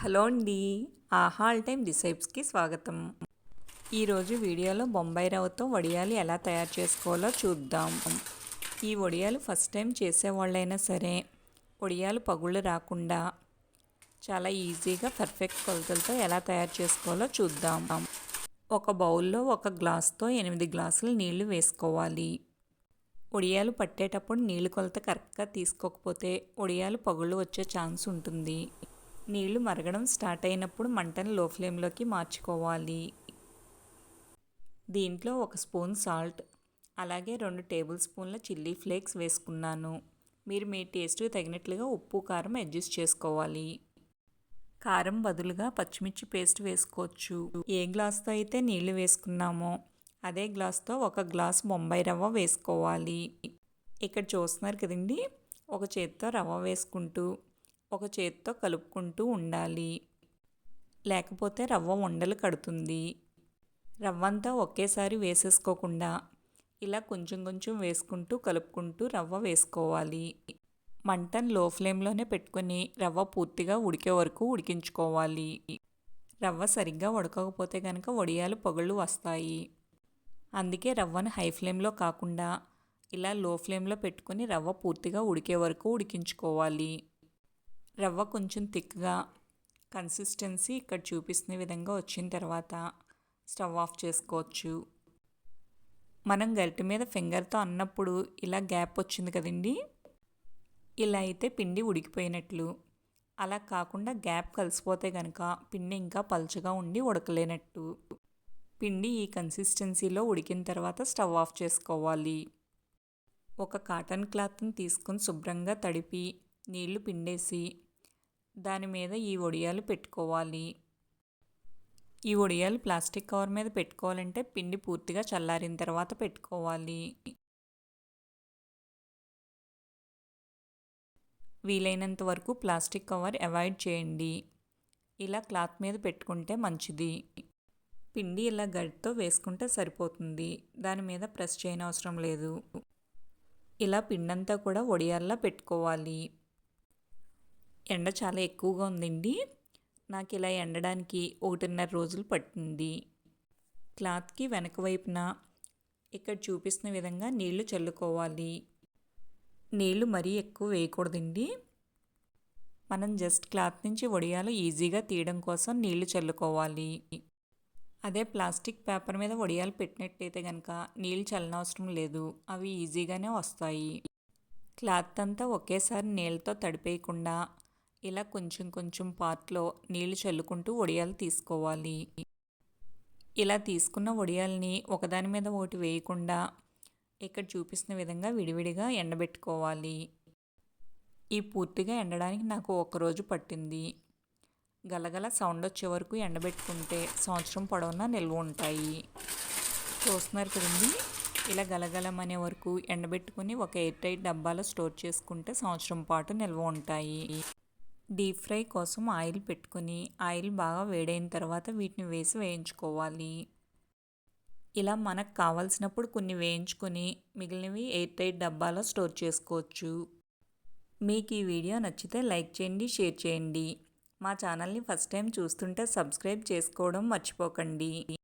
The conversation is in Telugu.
హలో అండి. ఆహా ఆల్ టైమ్ డిసైప్స్కి స్వాగతం. ఈరోజు వీడియోలో బొంబాయి రవ్వతో వడియాలు ఎలా తయారు చేసుకోవాలో చూద్దాం. ఈ వడియాలు ఫస్ట్ టైం చేసేవాళ్ళైనా సరే వడియాలు పగుళ్ళు రాకుండా చాలా ఈజీగా పర్ఫెక్ట్ కొలతలతో ఎలా తయారు చేసుకోవాలో చూద్దాం. ఒక బౌల్లో ఒక గ్లాస్తో ఎనిమిది గ్లాసులు నీళ్ళు వేసుకోవాలి. ఒడియాలు పట్టేటప్పుడు నీళ్ళు కొలత కరెక్ట్గా తీసుకోకపోతే ఒడియాలు పగుళ్ళు వచ్చే ఛాన్స్ ఉంటుంది. నీళ్ళు మరగడం స్టార్ట్ అయినప్పుడు మంటను లో ఫ్లేమ్లోకి మార్చుకోవాలి. దీంట్లో ఒక స్పూన్ సాల్ట్ అలాగే రెండు టేబుల్ స్పూన్ల చిల్లీ ఫ్లేక్స్ వేసుకున్నాను. మీరు మీ టేస్ట్ తగినట్లుగా ఉప్పు కారం అడ్జస్ట్ చేసుకోవాలి. కారం బదులుగా పచ్చిమిర్చి పేస్ట్ వేసుకోవచ్చు. ఏ గ్లాస్తో అయితే నీళ్ళు వేసుకున్నామో అదే గ్లాస్తో ఒక గ్లాస్ బొంబాయి రవ్వ వేసుకోవాలి. ఇక్కడ చూస్తున్నారు కదండి? ఒక చేత్తో రవ్వ వేసుకుంటూ ఒక చేత్తో కలుపుకుంటూ ఉండాలి. లేకపోతే రవ్వ ఉండలు కడుతుంది. రవ్వ అంతా ఒకేసారి వేసేసుకోకుండా ఇలా కొంచెం కొంచెం వేసుకుంటూ కలుపుకుంటూ రవ్వ వేసుకోవాలి. మంటను లో ఫ్లేమ్లోనే పెట్టుకొని రవ్వ పూర్తిగా ఉడికే వరకు ఉడికించుకోవాలి. రవ్వ సరిగ్గా ఉడకకపోతే కనుక వడియాలు పొగళ్ళు వస్తాయి. అందుకే రవ్వను హై ఫ్లేమ్లో కాకుండా ఇలా లో ఫ్లేమ్లో పెట్టుకొని రవ్వ పూర్తిగా ఉడికే వరకు ఉడికించుకోవాలి. రవ్వ కొంచెం థిక్గా కన్సిస్టెన్సీ ఇక్కడ చూపిస్తున్న విధంగా వచ్చిన తర్వాత స్టవ్ ఆఫ్ చేసుకోవచ్చు. మనం గరిటె మీద ఫింగర్తో అన్నప్పుడు ఇలా గ్యాప్ వచ్చింది కదండి? ఇలా అయితే పిండి ఉడికిపోయినట్లు. అలా కాకుండా గ్యాప్ కలిసిపోతే కనుక పిండి ఇంకా పలుచగా ఉండి ఉడకలేనట్టు. పిండి ఈ కన్సిస్టెన్సీలో ఉడికిన తర్వాత స్టవ్ ఆఫ్ చేసుకోవాలి. ఒక కాటన్ క్లాత్ని తీసుకొని శుభ్రంగా తడిపి నీళ్ళు పిండేసి దాని మీద ఈ వడియాలు పెట్టుకోవాలి. ఈ వడియాలు ప్లాస్టిక్ కవర్ మీద పెట్టుకోవాలంటే పిండి పూర్తిగా చల్లారిన తర్వాత పెట్టుకోవాలి. వీలైనంత వరకు ప్లాస్టిక్ కవర్ అవాయిడ్ చేయండి. ఇలా క్లాత్ మీద పెట్టుకుంటే మంచిది. పిండి ఇలా గడ్డతో వేసుకుంటే సరిపోతుంది. దాని మీద ప్రెస్ చేయనవసరం లేదు. ఇలా పిండంతా కూడా ఒడియాల్లా పెట్టుకోవాలి. ఎండ చాలా ఎక్కువగా ఉందండి. నాకు ఇలా ఎండడానికి ఒకటిన్నర రోజులు పట్టింది. క్లాత్కి వెనక వైపున ఇక్కడ చూపిస్తున్న విధంగా నీళ్ళు చల్లుకోవాలి. నీళ్ళు మరీ ఎక్కువ వేయకూడదండి. మనం జస్ట్ క్లాత్ నుంచి వడియాలు ఈజీగా తీయడం కోసం నీళ్ళు చల్లుకోవాలి. అదే ప్లాస్టిక్ పేపర్ మీద వడియాలు పెట్టినట్టయితే కనుక నీళ్ళు చల్లనవసరం లేదు. అవి ఈజీగానే వస్తాయి. క్లాత్ అంతా ఒకేసారి నీళ్ళతో తడిపేయకుండా ఇలా కొంచెం కొంచెం పార్ట్లో నీళ్ళు చల్లుకుంటూ వడియాలు తీసుకోవాలి. ఇలా తీసుకున్న వడియాల్ని ఒకదాని మీద ఒకటి వేయకుండా ఇక్కడ చూపిస్తున్న విధంగా విడివిడిగా ఎండబెట్టుకోవాలి. ఈ పూర్తిగా ఎండడానికి నాకు ఒకరోజు పట్టింది. గలగల సౌండ్ వచ్చే వరకు ఎండబెట్టుకుంటే సంవత్సరం పొడవునా నిల్వ ఉంటాయి. చూస్తున్నారు కదండి? ఇలా గలగలమనే వరకు ఎండబెట్టుకుని ఒక ఎయిర్ టైట్ డబ్బాలో స్టోర్ చేసుకుంటే సంవత్సరం పాటు నిల్వ ఉంటాయి. డీప్ ఫ్రై కోసం ఆయిల్ పెట్టుకుని ఆయిల్ బాగా వేడైన తర్వాత వీటిని వేసి వేయించుకోవాలి. ఇలా మనకు కావాల్సినప్పుడు కొన్ని వేయించుకొని మిగిలినవి ఎయిర్ టైట్ డబ్బాలో స్టోర్ చేసుకోవచ్చు. మీకు ఈ వీడియో నచ్చితే లైక్ చేయండి షేర్ చేయండి. మా ఛానల్ని ఫస్ట్ టైం చూస్తుంటే సబ్స్క్రైబ్ చేసుకోవడం మర్చిపోకండి.